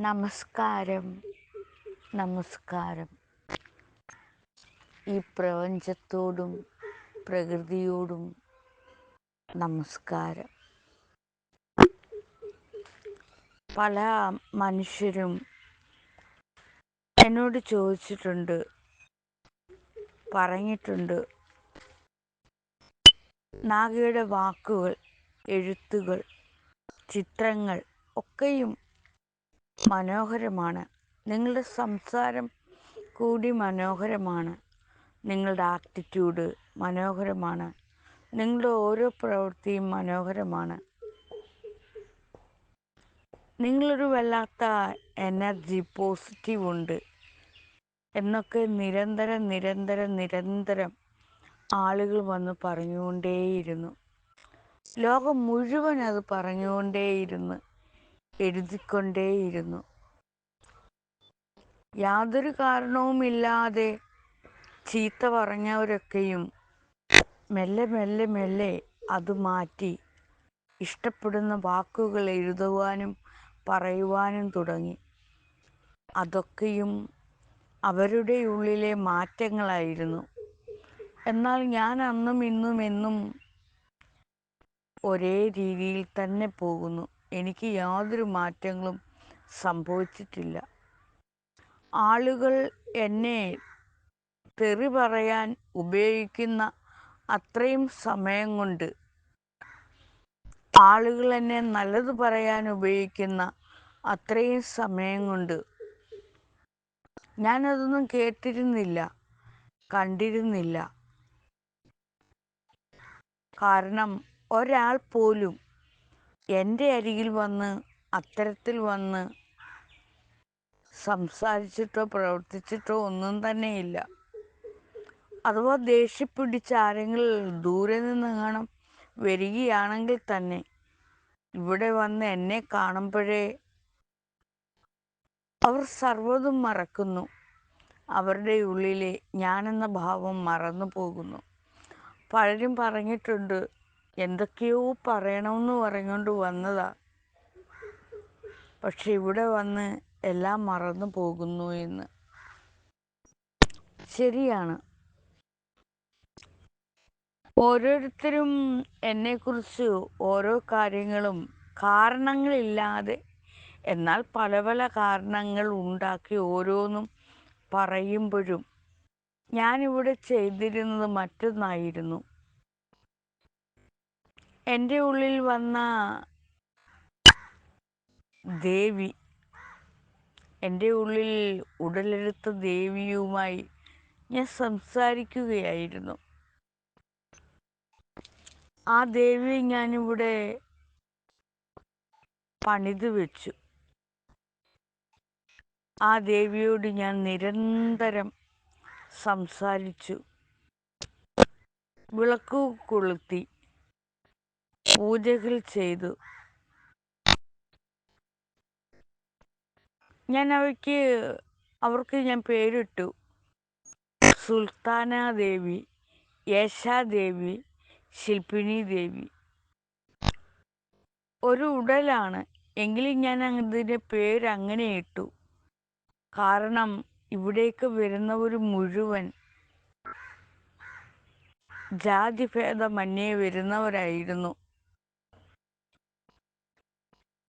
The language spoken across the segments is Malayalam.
നമസ്കാരം. നമസ്കാരം. ഈ പ്രപഞ്ചത്തോടും പ്രകൃതിയോടും നമസ്കാരം. പല മനുഷ്യരും എന്നോട് ചോദിച്ചിട്ടുണ്ട് പറഞ്ഞിട്ടുണ്ട്. നാഗയുടെ വാക്കുകൾ എഴുത്തുകൾ ചിത്രങ്ങൾ ഒക്കെയും മനോഹരമാണ്. നിങ്ങളുടെ സംസാരം കൂടി മനോഹരമാണ്. നിങ്ങളുടെ ആറ്റിറ്റ്യൂഡ് മനോഹരമാണ്. നിങ്ങളുടെ ഓരോ പ്രവൃത്തിയും മനോഹരമാണ്. നിങ്ങളൊരു വല്ലാത്ത എനർജി പോസിറ്റീവ് ഉണ്ട്. എന്നൊക്കെ നിരന്തരം നിരന്തരം നിരന്തരം ആളുകൾ വന്ന് പറഞ്ഞുകൊണ്ടേയിരുന്നു. ലോകം മുഴുവൻ അത് പറഞ്ഞുകൊണ്ടേയിരുന്നു. എഴുതിക്കൊണ്ടേയിരുന്നു. യാതൊരു കാരണവുമില്ലാതെ ചീത്ത പറഞ്ഞവരൊക്കെയും മെല്ലെ മെല്ലെ മെല്ലെ അത് മാറ്റി ഇഷ്ടപ്പെടുന്ന വാക്കുകൾ എഴുതുവാനും പറയുവാനും തുടങ്ങി. അതൊക്കെയും അവരുടെ ഉള്ളിലെ മാറ്റങ്ങളായിരുന്നു. എന്നാൽ ഞാൻ അന്നും ഇന്നും എന്നും ഒരേ രീതിയിൽ തന്നെ പോകുന്നു. എനിക്ക് യാതൊരു മാറ്റങ്ങളും സംഭവിച്ചിട്ടില്ല. ആളുകൾ എന്നെ തെറി പറയാൻ ഉപയോഗിക്കുന്ന അത്രയും സമയം കൊണ്ട് ആളുകൾ എന്നെ നല്ലത് പറയാൻ ഉപയോഗിക്കുന്ന അത്രയും സമയം കൊണ്ട് ഞാനതൊന്നും കേട്ടിരുന്നില്ല കണ്ടിരുന്നില്ല. കാരണം ഒരാൾ പോലും എന്റെ അരികിൽ വന്ന് അത്തരത്തിൽ വന്ന് സംസാരിച്ചിട്ടോ പ്രവർത്തിച്ചിട്ടോ ഒന്നും തന്നെയില്ല അഥവാ ദേഷ്യപ്പിടിച്ച് ആരെങ്കിലും ദൂരെ നിന്ന് വരികയാണെങ്കിൽ തന്നെ ഇവിടെ വന്ന് എന്നെ കാണുമ്പോഴേ അവർ സർവതും മറക്കുന്നു. അവരുടെ ഉള്ളിലെ ഞാനെന്ന ഭാവം മറന്നു പോകുന്നു പലരും പറഞ്ഞിട്ടുണ്ട് എന്തൊക്കെയോ പറയണമെന്ന് പറഞ്ഞുകൊണ്ട് വന്നതാ. പക്ഷെ ഇവിടെ വന്ന് എല്ലാം മറന്നു പോകുന്നു എന്ന്. ശരിയാണ്. ഓരോരുത്തരും എന്നെക്കുറിച്ച് ഓരോ കാര്യങ്ങളും കാരണങ്ങളില്ലാതെ എന്നാൽ പല പല കാരണങ്ങൾ ഉണ്ടാക്കി ഓരോന്നും പറയുമ്പോഴും ഞാനിവിടെ ചെയ്തിരുന്നത് മറ്റൊന്നായിരുന്നു. എന്റെ ഉള്ളിൽ വന്ന ദേവി എന്റെ ഉള്ളിൽ ഉടലെടുത്ത ദേവിയുമായി ഞാൻ സംസാരിക്കുകയായിരുന്നു. ആ ദേവിയെ ഞാനിവിടെ പണിതു വെച്ചു. ആ ദേവിയോട് ഞാൻ നിരന്തരം സംസാരിച്ചു. വിളക്കു കൊളുത്തി. പൂജകൾ ചെയ്തു. ഞാൻ അവയ്ക്ക് അവർക്ക് ഞാൻ പേരിട്ടു. സുൽത്താന ദേവി യേശാദേവി ശില്പിനി ദേവി. ഒരു ഉടലാണ് എങ്കിലും ഞാൻ അതിന്റെ പേര് അങ്ങനെ ഇട്ടു. കാരണം ഇവിടേക്ക് വരുന്നവർ മുഴുവൻ ജാതിഭേദമന്യേ വരുന്നവരായിരുന്നു.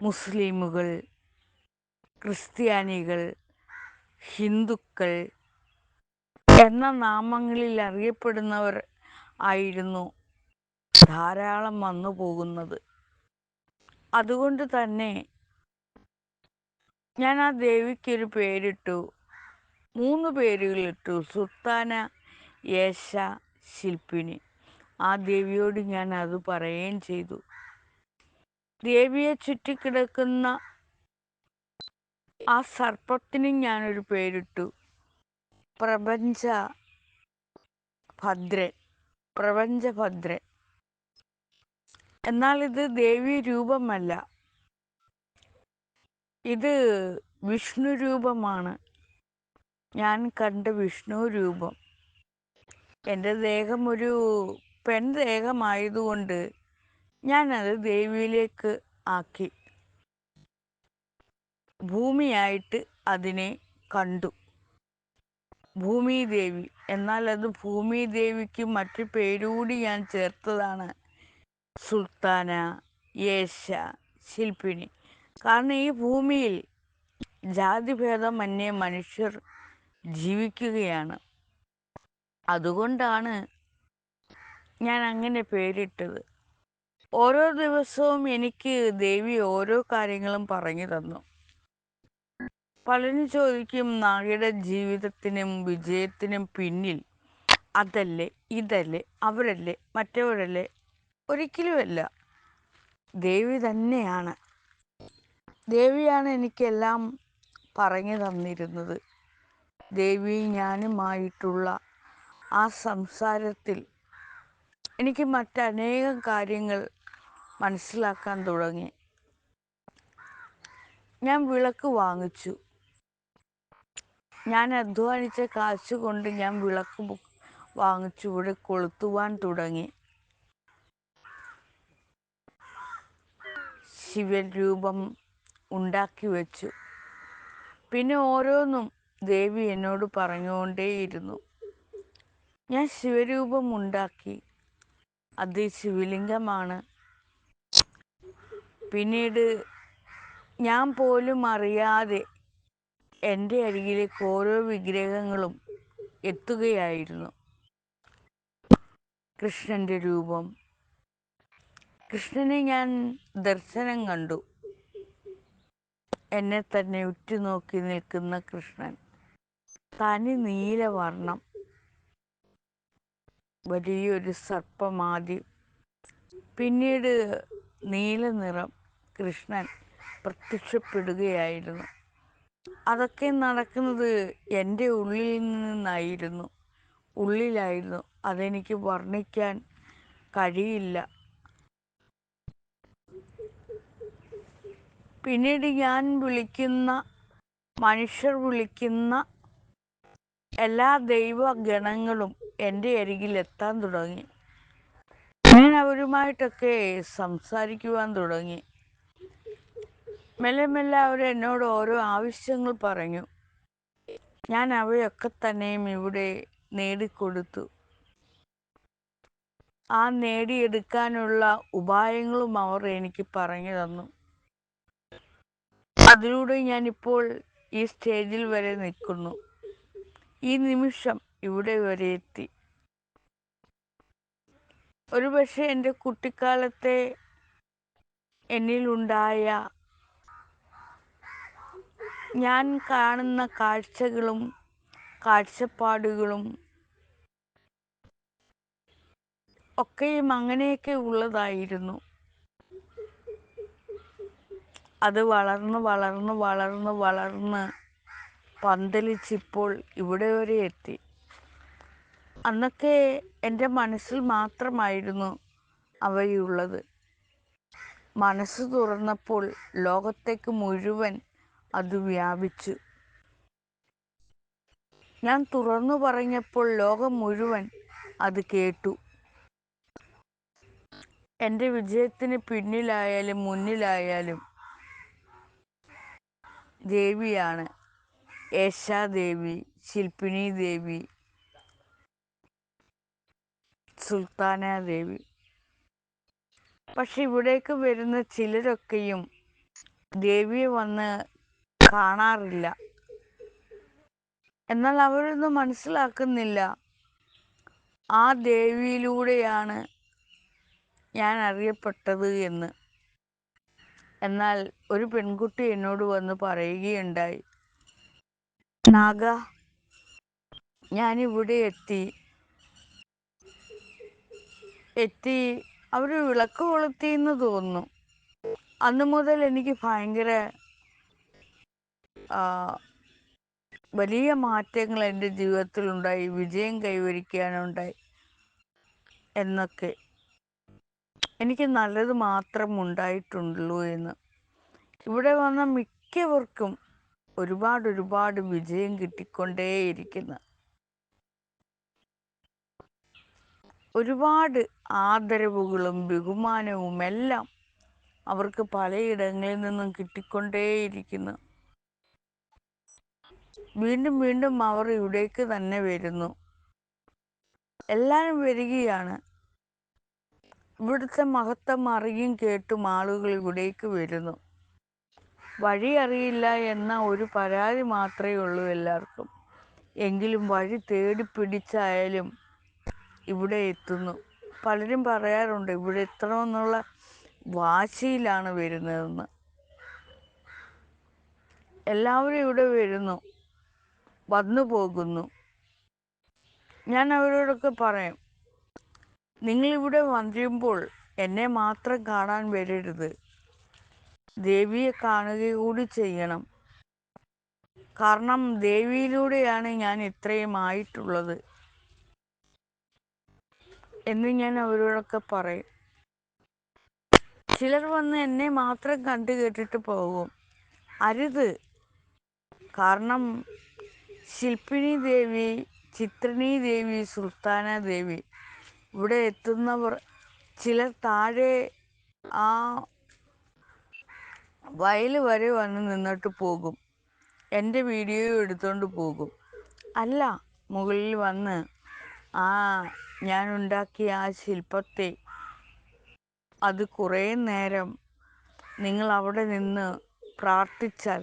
മുസ്ലിമുകൾ ക്രിസ്ത്യാനികൾ ഹിന്ദുക്കൾ എന്ന നാമങ്ങളിൽ അറിയപ്പെടുന്നവർ ആയിരുന്നു ധാരാളം വന്നു പോകുന്നത്. അതുകൊണ്ട് തന്നെ ഞാൻ ആ ദേവിക്കൊരു പേരിട്ടു. മൂന്ന് പേരുകളിട്ടു സുൽത്താന യേശ ശില്പിനി ആ ദേവിയോട് ഞാൻ അത് പറയുകയും ചെയ്തു. ദേവിയെ ചുറ്റിക്കിടക്കുന്ന ആ സർപ്പത്തിന് ഞാനൊരു പേരിട്ടു. പ്രപഞ്ച ഭദ്രൻ. പ്രപഞ്ചഭദ്രൻ എന്നാൽ ഇത് ദേവി രൂപമല്ല. ഇത് വിഷ്ണു രൂപമാണ്. ഞാൻ കണ്ട വിഷ്ണു രൂപം. എന്റെ ദേഹം ഒരു പെൺ ദേഹമായതുകൊണ്ട് ഞാനത് ദേവിയിലേക്ക് ആക്കി. ഭൂമിയായിട്ട് അതിനെ കണ്ടു. ഭൂമിദേവി. എന്നാൽ അത് ഭൂമിദേവിക്ക് മറ്റു പേരുകൂടി ഞാൻ ചേർത്തതാണ്. സുൽത്താന യേശ ശില്പിണി. കാരണം ഈ ഭൂമിയിൽ ജാതിഭേദമന്യേ മനുഷ്യർ ജീവിക്കുകയാണ്. അതുകൊണ്ടാണ് ഞാൻ അങ്ങനെ പേരിട്ടത്. ഓരോ ദിവസവും എനിക്ക് ദേവി ഓരോ കാര്യങ്ങളും പറഞ്ഞു തന്നു. പലരും ചോദിക്കും നാഗയുടെ ജീവിതത്തിനും വിജയത്തിനും പിന്നിൽ അതല്ലേ ഇതല്ലേ അവരല്ലേ മറ്റവരല്ലേ? ഒരിക്കലുമല്ല. ദേവി തന്നെയാണ്. ദേവിയാണ് എനിക്കെല്ലാം പറഞ്ഞു തന്നിരുന്നത്. ദേവി ഞാനുമായിട്ടുള്ള ആ സംസാരത്തിൽ എനിക്ക് മറ്റനേകം കാര്യങ്ങൾ മനസ്സിലാക്കാൻ തുടങ്ങി. ഞാൻ വിളക്ക് വാങ്ങിച്ചു. ഞാൻ അധ്വാനിച്ച കാശ് കൊണ്ട് ഞാൻ വിളക്ക് വാങ്ങിച്ചു. ഇവിടെ കൊളുത്തുവാൻ തുടങ്ങി. ശിവൻ രൂപം ഉണ്ടാക്കി വെച്ചു. പിന്നെ ഓരോന്നും ദേവി എന്നോട് പറഞ്ഞുകൊണ്ടേയിരുന്നു. ഞാൻ ശിവരൂപം ഉണ്ടാക്കി. അത് ശിവലിംഗമാണ്. പിന്നീട് ഞാൻ പോലും അറിയാതെ എന്റെ അരികിലേക്ക് ഓരോ വിഗ്രഹങ്ങളും എത്തുകയായിരുന്നു. കൃഷ്ണന്റെ രൂപം. കൃഷ്ണനെ ഞാൻ ദർശനം കണ്ടു. എന്നെ തന്നെ ഉറ്റുനോക്കി നിൽക്കുന്ന കൃഷ്ണൻ. തനി നീലവർണം വലിയൊരു സർപ്പമാതി. പിന്നീട് നീല നിറം കൃഷ്ണൻ പ്രത്യക്ഷപ്പെടുകയായിരുന്നു. അതൊക്കെ നടക്കുന്നത് എന്റെ ഉള്ളിൽ നിന്നായിരുന്നു. ഉള്ളിലായിരുന്നു. അതെനിക്ക് വർണിക്കാൻ കഴിയില്ല. പിന്നീട് ഞാൻ വിളിക്കുന്ന മനുഷ്യർ വിളിക്കുന്ന എല്ലാ ദൈവഗണങ്ങളും എന്റെ അരികിൽ എത്താൻ തുടങ്ങി. ഞാൻ അവരുമായിട്ടൊക്കെ സംസാരിക്കുവാൻ തുടങ്ങി. മെല്ലെ മെല്ലെ അവർ എന്നോട് ഓരോ ആവശ്യങ്ങൾ പറഞ്ഞു. ഞാൻ അവയൊക്കെ തന്നെയും ഇവിടെ നേടിക്കൊടുത്തു. ആ നേടിയെടുക്കാനുള്ള ഉപായങ്ങളും അവർ എനിക്ക് പറഞ്ഞു തന്നു. അതിലൂടെ ഞാനിപ്പോൾ ഈ സ്റ്റേജിൽ വരെ നിൽക്കുന്നു. ഈ നിമിഷം ഇവിടെ വരെ എത്തി. ഒരുപക്ഷെ എന്റെ കുട്ടിക്കാലത്തെ എന്നിലുണ്ടായ ഞാൻ കാണുന്ന കാഴ്ചകളും കാഴ്ചപ്പാടുകളും ഒക്കെയും അങ്ങനെയൊക്കെ ഉള്ളതായിരുന്നു. അത് വളർന്ന് വളർന്ന് വളർന്ന് വളർന്ന് പന്തലിച്ചിപ്പോൾ ഇവിടെ വരെ എത്തി. അന്നൊക്കെ എന്റെ മനസ്സിൽ മാത്രമായിരുന്നു അവയുള്ളത്. മനസ്സ് തുറന്നപ്പോൾ ലോകത്തേക്ക് മുഴുവൻ അത് വ്യാപിച്ചു. ഞാൻ തുറന്നു പറഞ്ഞപ്പോൾ ലോകം മുഴുവൻ അത് കേട്ടു. എന്റെ വിജയത്തിന് പിന്നിലായാലും മുന്നിലായാലും ദേവിയാണ്. യേശാദേവി ശില്പിനി ദേവി സുൽത്താന ദേവി പക്ഷെ ഇവിടേക്ക് വരുന്ന ചിലരൊക്കെയും ദേവിയെ വന്ന് കാണാറില്ല. എന്നാൽ അവരൊന്നും മനസ്സിലാക്കുന്നില്ല. ആ ദേവിയിലൂടെയാണ് ഞാൻ അറിയപ്പെട്ടത് എന്ന്. എന്നാൽ ഒരു പെൺകുട്ടി എന്നോട് വന്ന് പറയുകയുണ്ടായി നാഗ ഞാനിവിടെ എത്തി. എത്തി. അവർ വിളക്ക് കൊളുത്തി കൊളുത്തിയെന്ന് തോന്നുന്നു. അന്നു മുതൽ എനിക്ക് ഭയങ്കര വലിയ മാറ്റങ്ങൾ എന്റെ ജീവിതത്തിലുണ്ടായി വിജയം കൈവരിക്കാനുണ്ടായി എന്നൊക്കെ. എനിക്ക് നല്ലത് മാത്രം ഉണ്ടായിട്ടുള്ളൂ എന്ന്. ഇവിടെ വന്ന മിക്കവർക്കും ഒരുപാട് ഒരുപാട് വിജയം കിട്ടിക്കൊണ്ടേയിരിക്കുന്നു. ഒരുപാട് ആദരവുകളും ബഹുമാനവും എല്ലാം അവർക്ക് പലയിടങ്ങളിൽ നിന്നും കിട്ടിക്കൊണ്ടേയിരിക്കുന്നു. വീണ്ടും വീണ്ടും അവർ ഇവിടേക്ക് തന്നെ വരുന്നു. എല്ലാവരും വരികയാണ്. ഇവിടുത്തെ മഹത്വം അറിയും കേട്ടും ആളുകൾ ഇവിടേക്ക് വരുന്നു. വഴി അറിയില്ല എന്ന ഒരു പരാതി മാത്രമേ ഉള്ളൂ എല്ലാവർക്കും. എങ്കിലും വഴി തേടി പിടിച്ചായാലും ഇവിടെ എത്തുന്നു. പലരും പറയാറുണ്ട് ഇവിടെ എത്തണമെന്നുള്ള വാശിയിലാണ് വരുന്നതെന്ന്. എല്ലാവരും ഇവിടെ വരുന്നു. വന്നു പോകുന്നു. ഞാൻ അവരോടൊക്കെ പറയും നിങ്ങളിവിടെ വന്നിരുമ്പോൾ എന്നെ മാത്രം കാണാൻ വരരുത്. ദേവിയെ കാണുക കൂടി ചെയ്യണം. കാരണം ദേവിയിലൂടെയാണ് ഞാൻ ഇത്രയും ആയിട്ടുള്ളത് എന്ന് ഞാൻ അവരോടൊക്കെ പറയും. ചിലർ വന്ന് എന്നെ മാത്രം കണ്ടു കേട്ടിട്ട് പോകും. അരുത്. കാരണം ശില്പിനി ദേവി ചിത്രിണി ദേവി സുൽത്താന ദേവി. ഇവിടെ എത്തുന്നവർ ചിലർ താഴെ ആ വയൽ വരെ വന്ന് നിന്നിട്ട് പോകും. എന്റെ വീഡിയോ എടുത്തുകൊണ്ട് പോകും. അല്ല മുകളിൽ വന്ന് ആ ഞാൻ ഉണ്ടാക്കിയ ആ ശില്പത്തെ അത് കുറേ നേരം നിങ്ങൾ അവിടെ നിന്ന് പ്രാർത്ഥിച്ചാൽ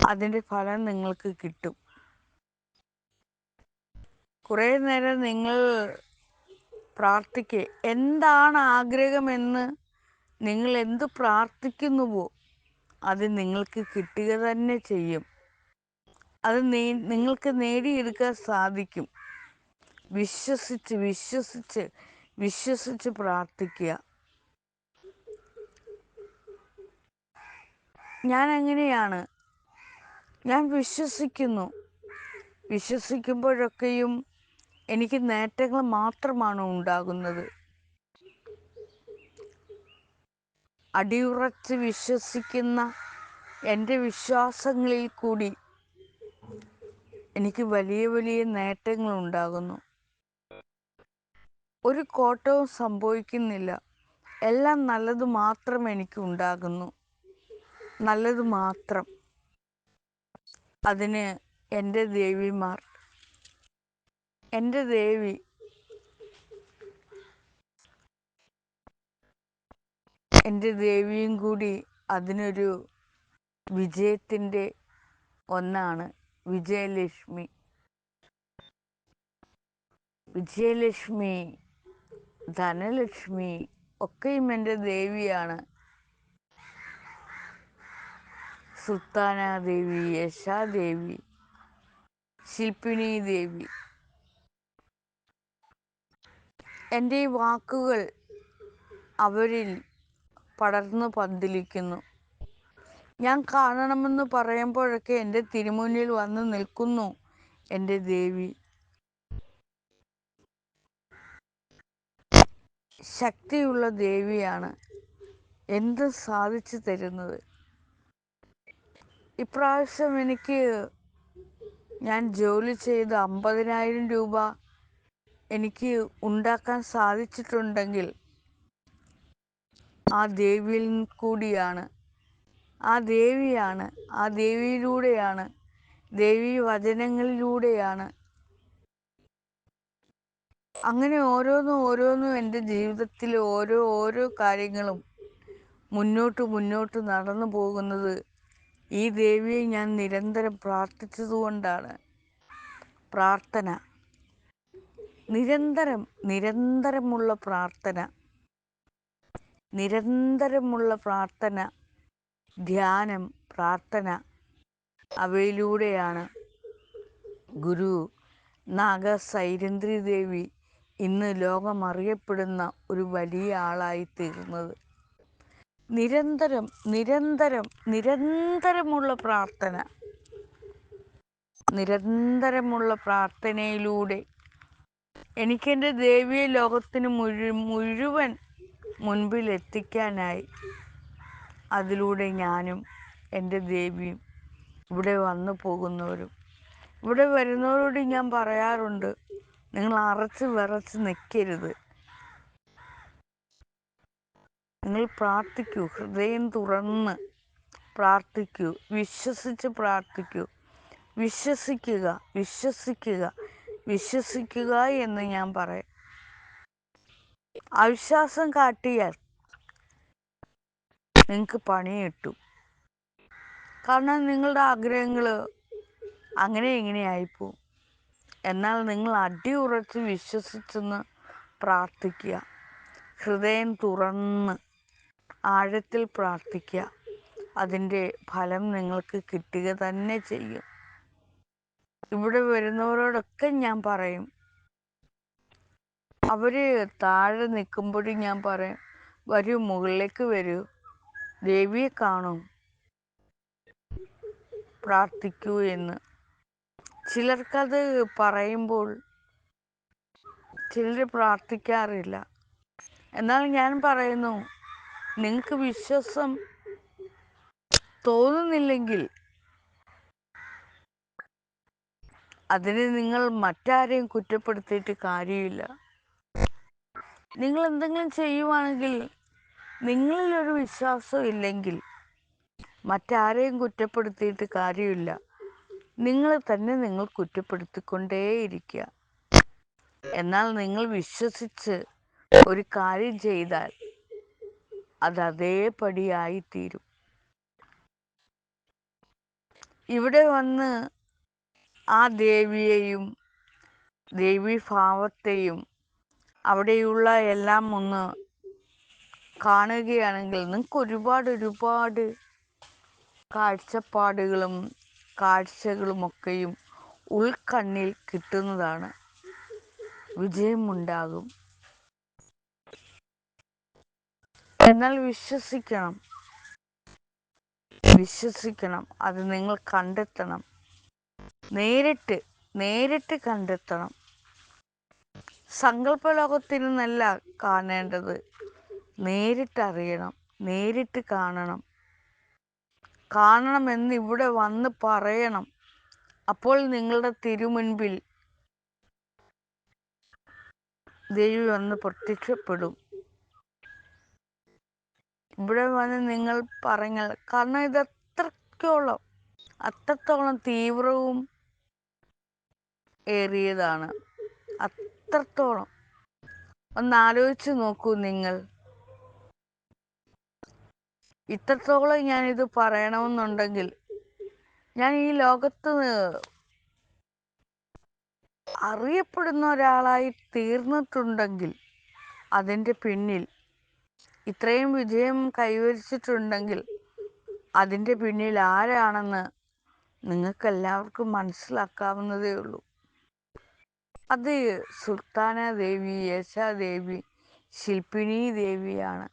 അതിന്റെ ഫലം നിങ്ങൾക്ക് കിട്ടും. കുറേ നേരം നിങ്ങൾ പ്രാർത്ഥിക്കുക എന്താണ് ആഗ്രഹമെന്ന് നിങ്ങൾ എന്ത് പ്രാർത്ഥിക്കുന്നുവോ അത് നിങ്ങൾക്ക് കിട്ടുക തന്നെ ചെയ്യും. അത് നിങ്ങൾക്ക് നേടിയെടുക്കാൻ സാധിക്കും. വിശ്വസിച്ച് വിശ്വസിച്ച് വിശ്വസിച്ച് പ്രാർത്ഥിക്കുക. ഞാൻ എങ്ങനെയാണ്? ഞാൻ വിശ്വസിക്കുന്നു. വിശ്വസിക്കുമ്പോഴൊക്കെയും എനിക്ക് നേട്ടങ്ങൾ മാത്രമാണ് ഉണ്ടാകുന്നത്? അടിയുറച്ച് വിശ്വസിക്കുന്ന എന്റെ വിശ്വാസങ്ങളിൽ കൂടി എനിക്ക് വലിയ വലിയ നേട്ടങ്ങൾ ഉണ്ടാകുന്നു. ഒരു കോട്ടവും സംഭവിക്കുന്നില്ല. എല്ലാം നല്ലത് മാത്രം എനിക്ക് ഉണ്ടാകുന്നു. നല്ലത് മാത്രം. അതിന് എന്റെ ദേവിമാർ എന്റെ ദേവി. എന്റെ ദേവിയും കൂടി അതിനൊരു വിജയത്തിന്റെ ഒന്നാണ് വിജയലക്ഷ്മി. വിജയലക്ഷ്മി ധനലക്ഷ്മി ഒക്കെയും എന്റെ ദേവിയാണ്. സുൽത്താന ദേവി യശാദേവി ശില്പിണി ദേവി. എന്റെ ഈ വാക്കുകൾ അവരിൽ പടർന്നു പന്തലിക്കുന്നു ഞാൻ കാണണമെന്ന് പറയുമ്പോഴൊക്കെ എന്റെ തിരുമുന്നിൽ വന്ന് നിൽക്കുന്നു എന്റെ ദേവി. ശക്തിയുള്ള ദേവിയാണ് എന്ത് സാധിച്ചു തരുന്നത്? ഇപ്രാവശ്യം എനിക്ക് ഞാൻ ജോലി ചെയ്ത് അമ്പതിനായിരം രൂപ എനിക്ക് ഉണ്ടാക്കാൻ സാധിച്ചിട്ടുണ്ടെങ്കിൽ ആ ദേവിയിൽ കൂടിയാണ്. ആ ദേവിയാണ് ആ ദേവിയിലൂടെയാണ് ദേവി വചനങ്ങളിലൂടെയാണ്. അങ്ങനെ ഓരോന്നും ഓരോന്നും എന്റെ ജീവിതത്തിൽ ഓരോ ഓരോ കാര്യങ്ങളും മുന്നോട്ട് മുന്നോട്ട് നടന്നു പോകുന്നത് ഈ ദേവിയെ ഞാൻ നിരന്തരം പ്രാർത്ഥിച്ചതുകൊണ്ടാണ്. പ്രാർത്ഥന. നിരന്തരം നിരന്തരമുള്ള പ്രാർത്ഥന നിരന്തരമുള്ള പ്രാർത്ഥന ധ്യാനം പ്രാർത്ഥന അവയിലൂടെയാണ് ഗുരു നാഗ സൈരന്ദ്രി ദേവി ഇന്ന് ലോകം അറിയപ്പെടുന്ന ഒരു വലിയ ആളായി തീർന്നത് നിരന്തരം നിരന്തരം നിരന്തരമുള്ള പ്രാർത്ഥന നിരന്തരമുള്ള പ്രാർത്ഥനയിലൂടെ എനിക്കെന്റെ ദേവിയെ ലോകത്തിന് മുഴു മുഴുവൻ മുൻപിൽ എത്തിക്കാനായി അതിലൂടെ ഞാനും എന്റെ ദേവിയും ഇവിടെ വന്നു പോകുന്നവരും. ഇവിടെ വരുന്നവരോട് ഞാൻ പറയാറുണ്ട് നിങ്ങൾ അറച്ച് വിറച്ച് നിൽക്കരുത് നിങ്ങൾ പ്രാർത്ഥിക്കൂ ഹൃദയം തുറന്ന് പ്രാർത്ഥിക്കൂ വിശ്വസിച്ച് പ്രാർത്ഥിക്കൂ. വിശ്വസിക്കുക വിശ്വസിക്കുക. വിശ്വസിക്കുക എന്ന് ഞാൻ പറയും. അവിശ്വാസം കാട്ടിയാൽ നിങ്ങൾക്ക് പണി കിട്ടും. കാരണം നിങ്ങളുടെ ആഗ്രഹങ്ങൾ അങ്ങനെ ഇങ്ങനെ ആയിപ്പോവും എന്നാൽ നിങ്ങൾ അടിയുറച്ച് വിശ്വസിച്ചെന്ന് പ്രാർത്ഥിക്കുക. ഹൃദയം തുറന്ന് ആഴത്തിൽ പ്രാർത്ഥിക്കുക. അതിന്റെ ഫലം നിങ്ങൾക്ക് കിട്ടുക തന്നെ ചെയ്യും. ഇവിടെ വരുന്നവരോടൊക്കെ ഞാൻ പറയും. അവർ താഴെ നിൽക്കുമ്പോഴും ഞാൻ പറയും വരൂ മുകളിലേക്ക് വരൂ. ദേവിയെ കാണും. പ്രാർത്ഥിക്കൂ എന്ന്. ചിലർക്കത് പറയുമ്പോൾ ചിലർ പ്രാർത്ഥിക്കാറില്ല. എന്നാൽ ഞാൻ പറയുന്നു നിങ്ങൾക്ക് വിശ്വാസം തോന്നുന്നില്ലെങ്കിൽ അതിന് നിങ്ങൾ മറ്റാരെയും കുറ്റപ്പെടുത്തിയിട്ട് കാര്യമില്ല. നിങ്ങൾ എന്തെങ്കിലും ചെയ്യുവാണെങ്കിൽ നിങ്ങളിലൊരു വിശ്വാസം ഇല്ലെങ്കിൽ മറ്റാരെയും കുറ്റപ്പെടുത്തിയിട്ട് കാര്യമില്ല. നിങ്ങൾ തന്നെ നിങ്ങൾ കുറ്റപ്പെടുത്തിക്കൊണ്ടേയിരിക്കുക. എന്നാൽ നിങ്ങൾ വിശ്വസിച്ച് ഒരു കാര്യം ചെയ്താൽ അത് അതേപടിയായിത്തീരും. ഇവിടെ വന്ന് ആ ദേവിയെയും ദേവീഭാവത്തെയും അവിടെയുള്ള എല്ലാം ഒന്ന് കാണുകയാണെങ്കിൽ നിങ്ങൾക്ക് ഒരുപാട് ഒരുപാട് കാഴ്ചപ്പാടുകളും കാഴ്ചകളുമൊക്കെയും ഉൾക്കണ്ണിൽ കിട്ടുന്നതാണ്. വിജയമുണ്ടാകും. എന്നാൽ വിശ്വസിക്കണം. വിശ്വസിക്കണം. അത് നിങ്ങൾ കണ്ടെത്തണം. നേരിട്ട് നേരിട്ട് കണ്ടെത്തണം. സങ്കല്പ ലോകത്തിൽ നിന്നല്ല കാണേണ്ടത്. നേരിട്ടറിയണം നേരിട്ട് കാണണം. കാണണമെന്ന് ഇവിടെ വന്ന് പറയണം. അപ്പോൾ നിങ്ങളുടെ തിരുമുൻപിൽ ദേവി വന്ന് പ്രത്യക്ഷപ്പെടും. ഇവിടെ വന്ന് നിങ്ങൾ പറഞ്ഞാൽ കാരണം ഇത് അത്രത്തോളം അത്രത്തോളം തീവ്രവും ഏറിയതാണ്. അത്രത്തോളം. ഒന്ന് ആലോചിച്ച് നോക്കൂ നിങ്ങൾ. ഇത്രത്തോളം ഞാനിത് പറയണമെന്നുണ്ടെങ്കിൽ ഞാൻ ഈ ലോകത്ത് അറിയപ്പെടുന്ന ഒരാളായി തീർന്നിട്ടുണ്ടെങ്കിൽ അതിന്റെ പിന്നിൽ ഇത്രയും വിജയം കൈവരിച്ചിട്ടുണ്ടെങ്കിൽ അതിന്റെ പിന്നിൽ ആരാണെന്ന് നിങ്ങൾക്കെല്ലാവർക്കും മനസ്സിലാക്കാവുന്നതേ ഉള്ളൂ. അത് സുൽത്താന ദേവി യേശാദേവി ശില്പിനി ദേവിയാണ്.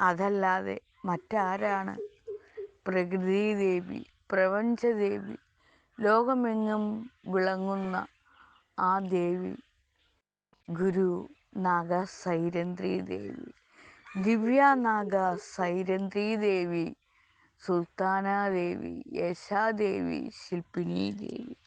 അതല്ലാതെ മറ്റാരാണ്? പ്രകൃതി ദേവി പ്രപഞ്ചദേവി ലോകമെങ്ങും വിളങ്ങുന്ന ആ ദേവി ഗുരു നാഗ സൈരന്ദ്രി ദേവി ദിവ്യ നാഗ സൈരന്ദ്രി ദേവി സുൽത്താന ദേവി യശാദേവി ശില്പിനി ദേവി